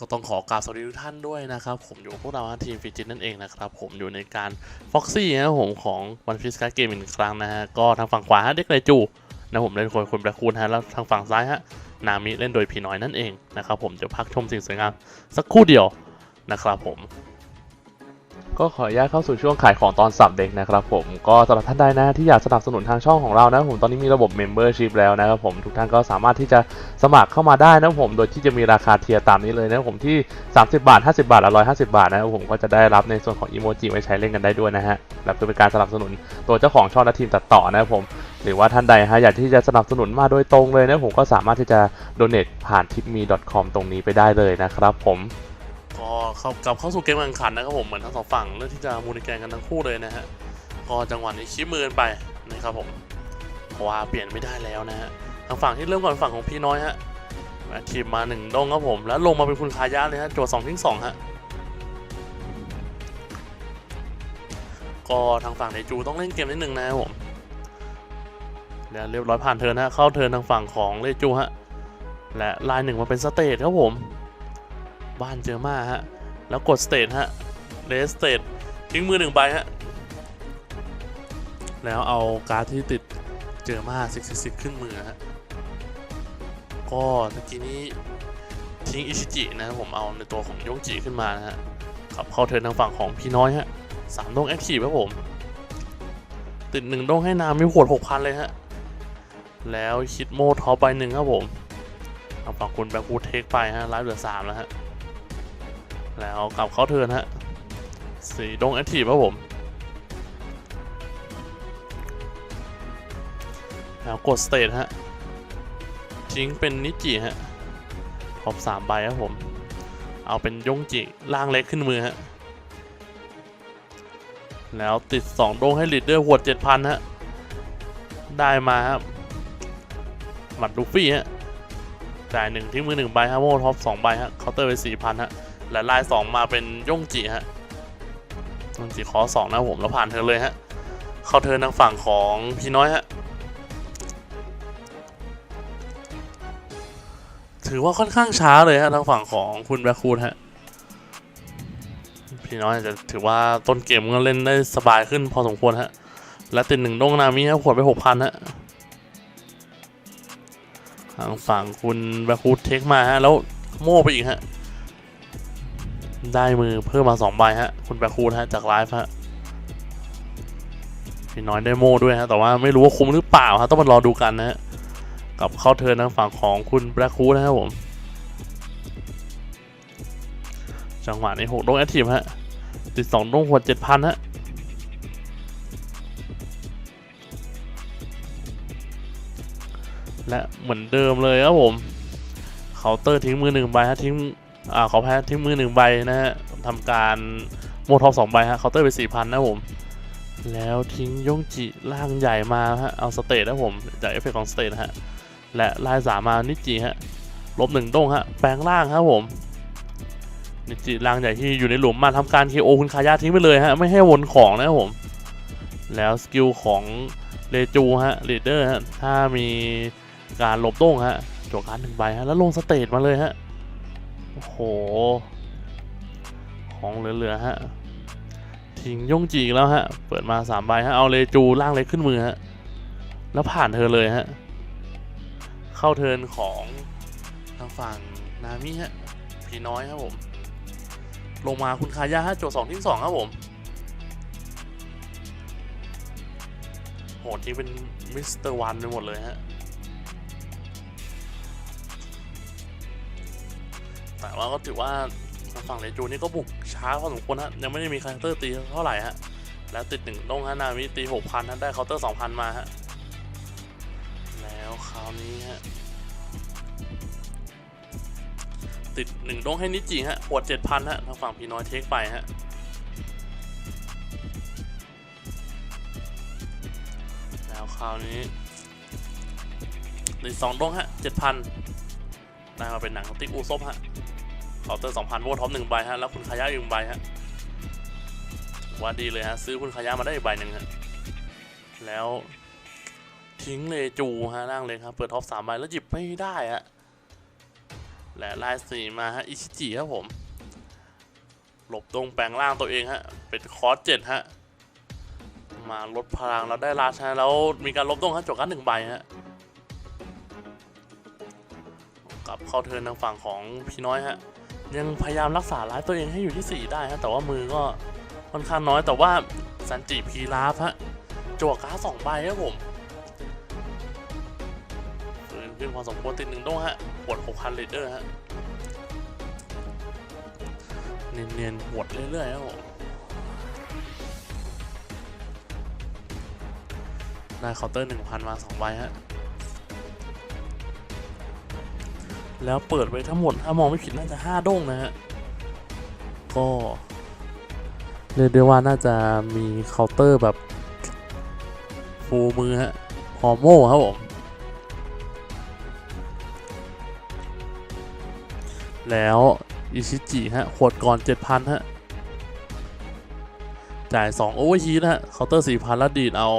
ก็ต้องขอกราบสวัสดีทุกท่านด้วยนะครับ ผมอยู่พวกเราทีมฟิจิตนั่นเองนะครับ ผมอยู่ในการฟ็อกซี่นะครับผมของวันฟิสการ์เกมอีกครั้งนะฮะ ก็ทางฝั่งขวาฮะเด็กไรจูนะผมเล่นคนคนประคคูนฮะแล้วทางฝั่งซ้ายฮะนามิเล่นโดยพีน้อยนั่นเองนะครับผมจะพักชมสิ่งสวยงามสักครู่เดียวนะครับผม ก็ขออนุญาตเข้าสู่ช่วงขายของตอนสับเด็กนะครับผมก็สำหรับท่านใดนะที่อยากสนับสนุนทางช่องของเรานะผมตอนนี้มีระบบ Membership แล้วนะครับผมทุกท่านก็สามารถที่จะสมัครเข้ามาได้นะผมโดยที่จะมีราคาเทียร์ตามนี้เลยนะผมที่ 30 บาท 50 บาทและ150 บาทนะครับผมก็จะได้รับในส่วนของอีโมจิไว้ใช้เล่นกันได้ด้วยนะฮะและเพื่อเป็นการสนับสนุนตัวเจ้าของช่องและทีมตัดต่อนะครับผมหรือว่าท่านใดฮะอยากที่จะสนับสนุนมาโดยตรงเลยนะผมก็สามารถที่จะ donate ผ่าน tipme.com ตรงนี้ไปได้เลยนะครับผม ก็เข้ากลับเข้าสู่เกมแข่งขันนะครับผมเหมือนทั้งสองฝั่งเลือกที่จะมูนิแกนกันทั้งคู่เลยนะฮะก็จังหวะนี้ชี้มือกันไปนะครับผมเพราะว่าเปลี่ยนไม่ได้แล้วนะฮะทางฝั่งที่เริ่มก่อนฝั่งของพี่น้อยฮะแทีมมาหนึ่งดงครับผม แล้วลงมาเป็นคุณคายะเลยฮะจทย์สองทิ้งสองฮะก็ทางฝั่งในจูต้องเล่นเกมนิดนึงนะครับผมแล้วเรียบร้อยผ่านเทินฮะเข้าเทินทางฝั่งของเลจูฮะและลายหนึ่งมาเป็นสเตทครับผม บ้านเจอมาฮะ แล้วกดสเตทฮะเลสสเตททิ้งมือหนึ่งใบฮะ แล้วเอาการ์ดที่ติดเจอมาซิกซิกขึ้นมือฮะ ก็ตะกี้นี้ทิ้งอิชิจินะครับผมเอาในตัวของยงจิขึ้นมานะฮะขับเข้าเทินทางฝั่งของพี่น้อยฮะสามดงแอคทีฟครับผม ติดหนึ่งดงให้นาม่ขวดหกพันเลยฮะ แล้วคิดโมท็อปไปหนึ่งครับผมทาฝั่งคุณแบ็ควูดเทคไปฮะไลฟ์เหลือสามแล้วฮะ แล้วกลับเข้าเทินฮะ สีดงแอคทีฟครับผม แล้วกดสเตทฮะ ทิ้งเป็นนิจิฮะครบสามใบครับผม เอาเป็นยงจิล่างเล็กขึ้นมือฮะ แล้วติด2ดงให้ลีดเดอร์หวด7,000ฮะ ได้มาครับหมัดลูฟี่ฮะจ่ายหนึ่งทิ้งมือหนึ่งใบฮะโมท็อปสองใบฮะเคาน์เตอร์ไปสี่พันฮะ และลายสองมาเป็นย่งจิฮะย่งจิขอสองนะผมแล้วผ่านเธอเลยฮะ เข้าเธอทางฝั่งของพี่น้อยฮะ ถือว่าค่อนข้างช้าเลยฮะทางฝั่งของคุณแบคูนฮะ พี่น้อยจะถือว่าต้นเกมก็เล่นได้สบายขึ้นพอสมควรฮะ และติดหนึ่งดงนามิฮะขวดไปหกพันฮะทางฝั่งคุณแบคคูดเทคมาฮะแล้วโม่ไปอีกฮะ ได้มือเพิ่มมาสองใบฮะ คุณแบคูดฮะจากไลฟ์ฮะพี่น้อยได้โม่ด้วยฮะ แต่ว่าไม่รู้ว่าคุ้มหรือเปล่าฮะ ต้องมารอดูกันนะฮะ กับเข้าเทินทางฝั่งของคุณแบคคูดนะครับผม จังหวะนี้หกดงแอคทีฟฮะ ติดสองดงหัวเจ็ดพันฮะและเหมือนเดิมเลยครับผม เคาน์เตอร์ทิ้งมือหนึ่งใบฮะทิ้ง อ่าขอแพ้ทิ้งมือหนึ่งใบนะฮะทำการโมท็อปสองใบฮะเคาน์เตอร์ไปสี่พันนะผม แล้วทิ้งยงจิล่างใหญ่มาฮะเอาสเตทนะผม จากเอฟเฟกของสเตทนะฮะ และลายสามมานิจิฮะลบหนึ่งดงฮะ แปลงล่างครับผม นิจิล่างใหญ่ที่อยู่ในหลุมมาทำการ KO คุณคายาทิ้งไปเลยฮะ ไม่ให้วนของนะครับผม แล้วสกิลของเลจูฮะลีดเดอร์ฮะ ถ้ามีการหลบต้งฮะจวกการหนึ่งใบฮะ แล้วลงสเตทมาเลยฮะ โอ้โห ของเหลือๆฮะ ทิ้งย่งจีกแล้วฮะ เปิดมา3ใบฮะ เอาเลจูล่างเล็กขึ้นมือฮะ แล้วผ่านเธอเลยฮะ เข้าเทินของทางฝั่งนามิฮะ พี่น้อยครับผม ลงมาคุณคายาฮะโจสองทิ้งสองครับผมโหทิ้งเป็นมิสเตอร์วันไปหมดเลยฮะ แต่ว่าก็ถือว่าทางฝั่งเลจูนี่ก็บุกช้าพอสมควรฮะยังไม่ได้มีคาแรคเตอร์ตีเท่าไหร่ฮะแล้วติดหนึ่งดงฮะนามิตีหกพันฮะได้เคาน์เตอร์สองพันมาฮะแล้วคราวนี้ฮะติดหนึ่งดงให้นิจิฮะปวดเจ็ดพันฮะทางฝั่งพี่น้อยเทคไปฮะแล้วคราวนี้ติดสองดงฮะเจ็ดพันได้มาเป็นหนังของติ๊กอูซบฮะ เคาน์เตอร์2,000โวลท็อปหนึ่งใบฮะแล้วคุณขายะอีกใบฮะว่าดีเลยฮะซื้อคุณขายะมาได้อีกใบหนึ่งฮะแล้วทิ้งเลจูฮะล่างเลยครับเปิดท็อปสามใบแล้วหยิบไม่ได้ฮะและลายสีมาฮะอิชิจิครับผม หลบตรงแปลงร่างตัวเองฮะเป็นคอร์สเจ็ดฮะมาลดพลังแล้วได้ราชาแล้วมีการลบตรงฮะจบกันหนึ่งใบฮะกลับเข้าเทินทางฝั่งของพี่น้อยฮะ ยังพยายามรักษาร้ายตัวเองให้อยู่ที่ 4 ได้ฮะแต่ว่ามือก็ค่อนข้างน้อยแต่ว่าสันจิพีราฟฮะจั่วก้าสองใบครับผมฟื้นขึ้นพอสมควรติดหนึ่งโด้ฮะปวด6,000เลเดอร์ฮะเนียนๆหวดเรื่อยๆครับผมได้เคาน์เตอร์1,000 มา2ใบฮะ แล้วเปิดไว้ทั้งหมด ถ้ามองไม่ผิดน่าจะ5โด้งนะฮะ ก็เรียกได้ว่าน่าจะมีเคาน์เตอร์แบบฟูมือฮะพอร์โม่ครับผม แล้วอิชิจิฮะ ขวดก่อน 7,000 ฮะ จ่าย 2 โอเวอร์ฮีทฮะเคาน์เตอร์ 4,000 แล้วดีดเอา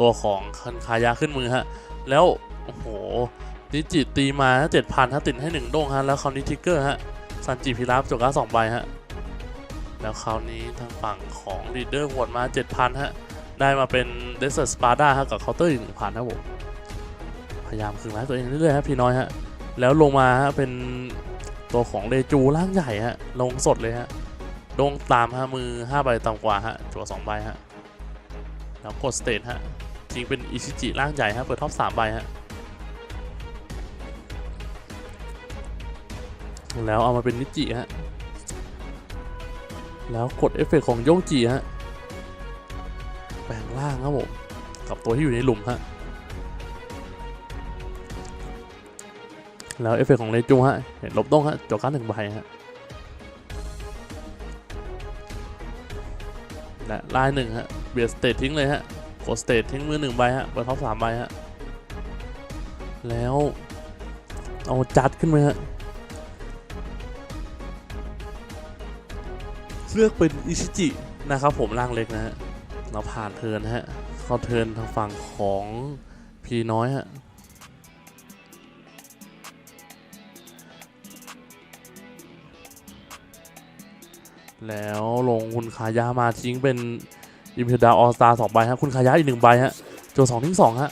ตัวของคันคายาขึ้นมือฮะ แล้ว โอ้โห นิจิตตีมาเจ็ดพันฮะติดให้หนึ่งโด้งฮะแล้วคราวนี้ทิกเกอร์ฮะซันจิพิราบจกการสองใบฮะแล้วคราวนี้ทางฝั่งของลีดเดอร์หวดมา7,000ฮะได้มาเป็นเดสเซอร์สปาร์ดาฮะกับเคาน์เตอร์อีกหนึ่งพันครับผมพยายามคืนร้ายตัวเองเรื่อยๆฮะพี่น้อยฮะแล้วลงมาฮะเป็นตัวของเลจูร่างใหญ่ฮะลงสดเลยฮะโดงตามฮะมือ5ใบต่ำกว่าฮะจั่ว2ใบฮะแล้วกดสเตทฮะจริงเป็นอิชิจิร่างใหญ่ฮะเปิดท็อป3ใบฮะ แล้วเอามาเป็นนิจิฮะ แล้วกดเอฟเฟกต์ของโยงจีฮะ แปลงร่างครับผม กับตัวที่อยู่ในหลุมฮะ แล้วเอฟเฟกต์ของเลจูฮะ เห็นลบต้องฮะจอการหนึ่งใบฮะ และลายหนึ่งฮะ เบียดสเตททิ้งเลยฮะ กดสเตททิ้งมือหนึ่งใบฮะเปิดท็อปสามใบฮะ แล้วเอาจัดขึ้นมาฮะ เลือกเป็นอิชิจินะครับผมร่างเล็กนะฮะเราผ่านเทินฮะเข้าเทินทางฝั่งของพีน้อยฮะแล้วลงคุณขายามาทิ้งเป็นอิมเพดาออสตาสองใบฮะคุณขายาอีกหนึ่งใบฮะโจสองทิ้งสองฮะ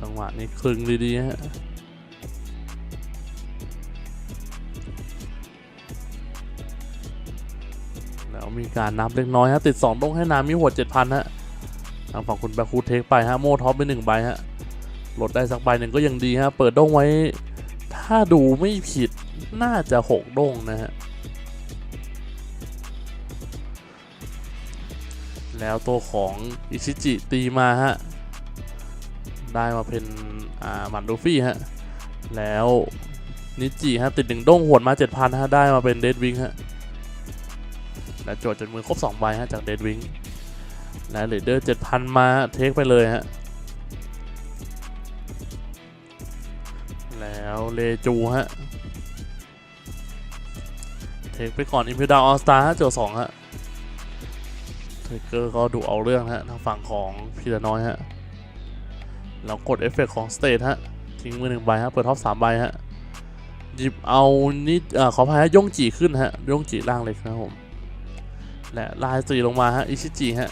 จังหวะนี้คลึงดีๆฮะ มีการนับเล็กน้อยฮะติด2ต้องให้นามิหัว7,000ฮะทางฝั่งคุณแบคูเทคไปฮะโมท็อปไปหนึ่งใบฮะลดได้สักใบหนึ่งก็ยังดีฮะเปิดด้งไว้ ถ้าดูไม่ผิดน่าจะ6ด้งนะฮะแล้วตัวของอิชิจิตีมาฮะได้มาเป็นอ่ามันดูฟี่ฮะแล้วนิจิฮะติดหนึ่งด้งหวดมา7,000ฮะได้มาเป็นเดดวิงฮะ และโจทย์จนมือครบ2ใบฮะจากเดดวิงและเลเดอร์7,000มาเทคไปเลยฮะแล้วเลจูฮะเทคไปก่อนอิมพิดาออสตาฮะโจทย์สองฮะเทเกอร์ก็ดูเอาเรื่องฮะทางฝั่งของพีระน้อยฮะแล้วกดเอฟเฟกต์ของสเตทฮะทิ้งมือหนึ่งใบฮะเปิดท็อปสามใบฮะหยิบเอานิดเอ่ขออภัยฮะย่งจีขึ้นฮะย่งจีล่างเล็กนะครับผม และลายสีลงมาฮะอิชิจิฮะ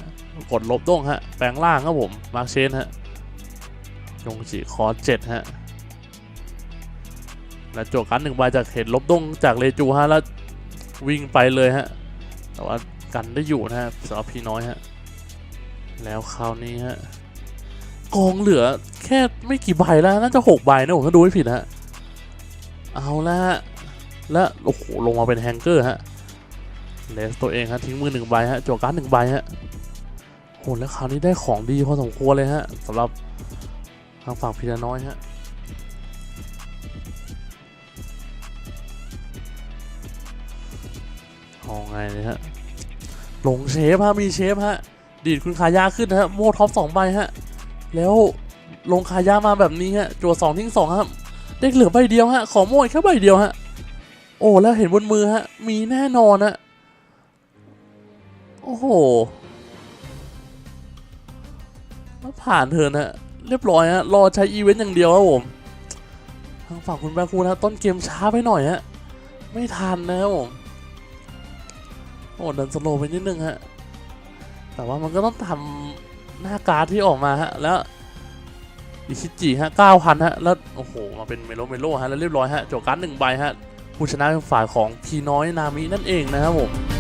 กดลบด้งฮะแปลงล่างครับผมมาร์เชนฮะยงจิคอร์เจ็ดฮะและโจกันหนึ่งใบจากเห็นลบด้งจากเลจูฮะแล้ววิ่งไปเลยฮะแต่ว่ากันได้อยู่นะฮะสำหรับพี่น้อยฮะแล้วคราวนี้ฮะกองเหลือแค่ไม่กี่ใบแล้วน่าจะหกใบนะผมถ้าดูไม่ผิดฮะเอาละฮะและโอ้โหลงมาเป็นแฮงเกอร์ฮะ เลสตัวเองฮะทิ้งมือหนึ่งใบฮะจั่วการ์ดหนึ่งใบฮะโหแล้วคราวนี้ได้ของดีพอสมควรเลยฮะสำหรับทางฝั่งพีระน้อยฮะเอาไงเนี่ยฮะลงเชฟฮะมีเชฟฮะดีดคุณขายาขึ้นฮะโม่ท็อปสองใบฮะแล้วลงขายามาแบบนี้ฮะจั่วสองทิ้งสองฮะเด็กเหลือใบเดียวฮะขอโม่แค่ใบเดียวฮะโอ้แล้วเห็นบนมือฮะมีแน่นอนฮะ โอ้โหแล้วผ่านเธอนะเรียบร้อยฮะรอใช้อีเวนต์อย่างเดียวครับผมทางฝั่งคุณแบคูนะต้นเกมช้าไปหน่อยฮะไม่ทันนะครับผมโอ้ดินสโลไปนิดนึงฮะ แต่ว่ามันก็ต้องทำหน้าการ์ดที่ออกมาฮะ แล้วอิชิจิฮะเก้าพันฮะ แล้วโอ้โห มาเป็นเมโลเมโลฮะ แล้วเรียบร้อยฮะจบการ์ดหนึ่งใบฮะ ผู้ชนะเป็นฝ่ายของพีน้อยนามินั่นเองนะครับผม